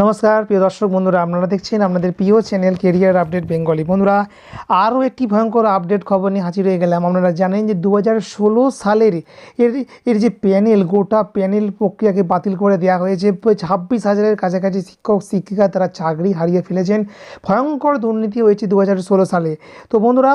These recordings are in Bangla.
নমস্কার, প্রিয় দর্শক বন্ধুরা, আপনারা দেখছেন আপনাদের প্রিয় চ্যানেল কেরিয়ার আপডেট বেঙ্গলি বন্ধুরা, আরও একটি ভয়ঙ্কর আপডেট খবর নিয়ে হাজির হয়ে গেলাম। আপনারা জানেন যে দু সালের এর এর যে প্যানেল, গোটা প্যানেল প্রক্রিয়াকে বাতিল করে দেওয়া হয়েছে। ছাব্বিশ হাজারের কাছাকাছি শিক্ষক, শিক্ষিকা তারা চাকরি হারিয়ে ফেলেছেন। ভয়ঙ্কর দুর্নীতি হয়েছে দু সালে। তো বন্ধুরা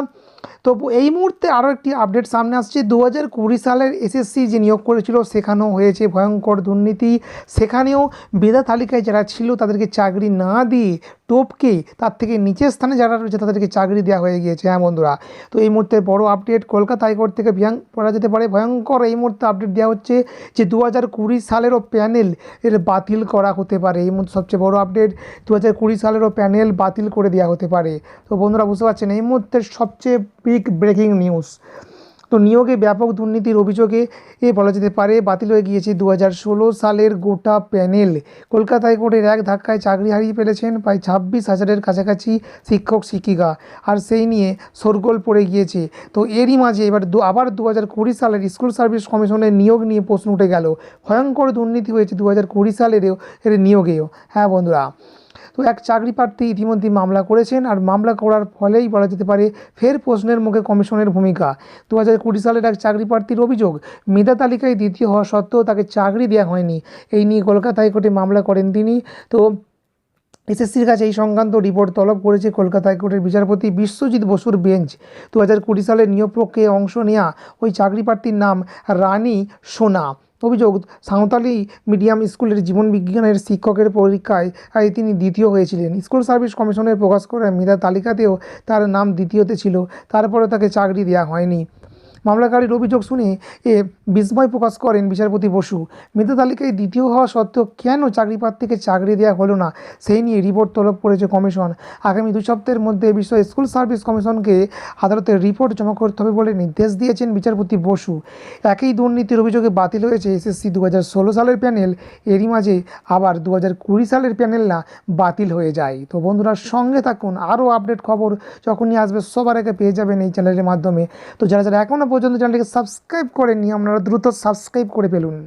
তো এই মুহূর্তে আরও একটি আপডেট সামনে আসছে। দু হাজার কুড়ি সালের এসএসসি যে নিয়োগ করেছিল, সেখানেও হয়েছে ভয়ঙ্কর দুর্নীতি। সেখানেও বেদা তালিকায় যারা ছিল, তাদেরকে চাকরি না দিয়ে টপকে তার থেকে নিচের স্থানে যারা রয়েছে তাদেরকে চাকরি দেওয়া হয়ে গিয়েছে। হ্যাঁ বন্ধুরা, তো এই মুহূর্তে বড় আপডেট কলকাতা হাইকোর্ট থেকে বিয়াং পড়া যেতে পারে। ভয়ঙ্কর এই মুহূর্তে আপডেট দেওয়া হচ্ছে যে দু হাজার কুড়ি সালেরও প্যানেল এর বাতিল করা হতে পারে। এই মুহূর্তে সবচেয়ে বড় আপডেট দু হাজার কুড়ি সালেরও প্যানেল বাতিল করে দেওয়া হতে পারে। তো বন্ধুরা, বুঝতে পারছেন? এই মুহূর্তে সবচেয়ে বিগ ব্রেকিং নিউজ তো নিয়োগে ব্যাপক দুর্নীতির অভিযোগে এ বলা যেতে পারে, বাতিল হয়ে গিয়েছে দু হাজার ষোলো সালের গোটা প্যানেল। কলকাতা হাইকোর্টের এক ধাক্কায় চাকরি হারিয়ে ফেলেছেন প্রায় ছাব্বিশ হাজারের কাছাকাছি শিক্ষক, শিক্ষিকা। আর সেই নিয়ে শোরগোল পড়ে গিয়েছে। তো এরই মাঝে এবার আবার দু হাজার কুড়ি সালের স্কুল সার্ভিস কমিশনের নিয়োগ নিয়ে প্রশ্ন উঠে গেল। ভয়ঙ্কর দুর্নীতি হয়েছে দু হাজার কুড়ি সালেরও এর নিয়োগেও। হ্যাঁ বন্ধুরা তো এক চাকরি প্রার্থী ইতিমধ্যেই মামলা করেছেন আর মামলা করার ফলেই বলা যেতে পারে ফের প্রশ্নের মুখে কমিশনের ভূমিকা। দু হাজার কুড়ি সালের এক চাকরি প্রার্থীর অভিযোগ, মেধা তালিকায় দ্বিতীয় হওয়া সত্ত্বেও তাকে চাকরি দেওয়া হয়নি। এই নিয়ে কলকাতা হাইকোর্টে মামলা করেন তিনি। তো এসএসসির কাছে এই সংক্রান্ত রিপোর্ট তলব করেছে কলকাতা হাইকোর্টের বিচারপতি বিশ্বজিৎ বসুর বেঞ্চ। দু হাজার কুড়ি সালের নিয়োগ প্রক্রিয়ায় অংশ নেওয়া ওই চাকরি প্রার্থীর নাম রানী সোনা। অভিযোগ, সাঁওতালি মিডিয়াম স্কুলের জীবন বিজ্ঞানের শিক্ষকের পরীক্ষায় তিনি দ্বিতীয় হয়েছিলেন। স্কুল সার্ভিস কমিশনের প্রকাশ করা মেধা তালিকাতেও তার নাম দ্বিতীয়তে ছিল তারপরে তাকে চাকরি দেওয়া হয়নি। মামলাকারীর অভিযোগ শুনে এ বিস্ময় প্রকাশ করেন বিচারপতি বসু। মৃত তালিকায় দ্বিতীয় হওয়া সত্ত্বেও কেন চাকরি প্রার্থীকে চাকরি দেওয়া হলো না? সেই নিয়ে রিপোর্ট তলব করেছে কমিশন। আগামী দু সপ্তাহের মধ্যে এ বিষয়ে স্কুল সার্ভিস কমিশনকে আদালতের রিপোর্ট জমা করতে হবে বলে নির্দেশ দিয়েছেন বিচারপতি বসু। একই দুর্নীতির অভিযোগে বাতিল হয়েছে এসএসসি দু হাজার ষোলো সালের প্যানেল। এরই মাঝে আবার দু হাজার কুড়ি সালের প্যানেল না বাতিল হয়ে যায়। তো বন্ধুরা, সঙ্গে থাকুন। আরও আপডেট খবর যখনই আসবে সবার আগে পেয়ে যাবেন এই চ্যানেলের মাধ্যমে। তো যারা যারা এখনও পর্যন্ত চ্যানেলটিকে সাবস্ক্রাইব করেননি আপনারা দ্রুত সাবস্ক্রাইব করে ফেলুন।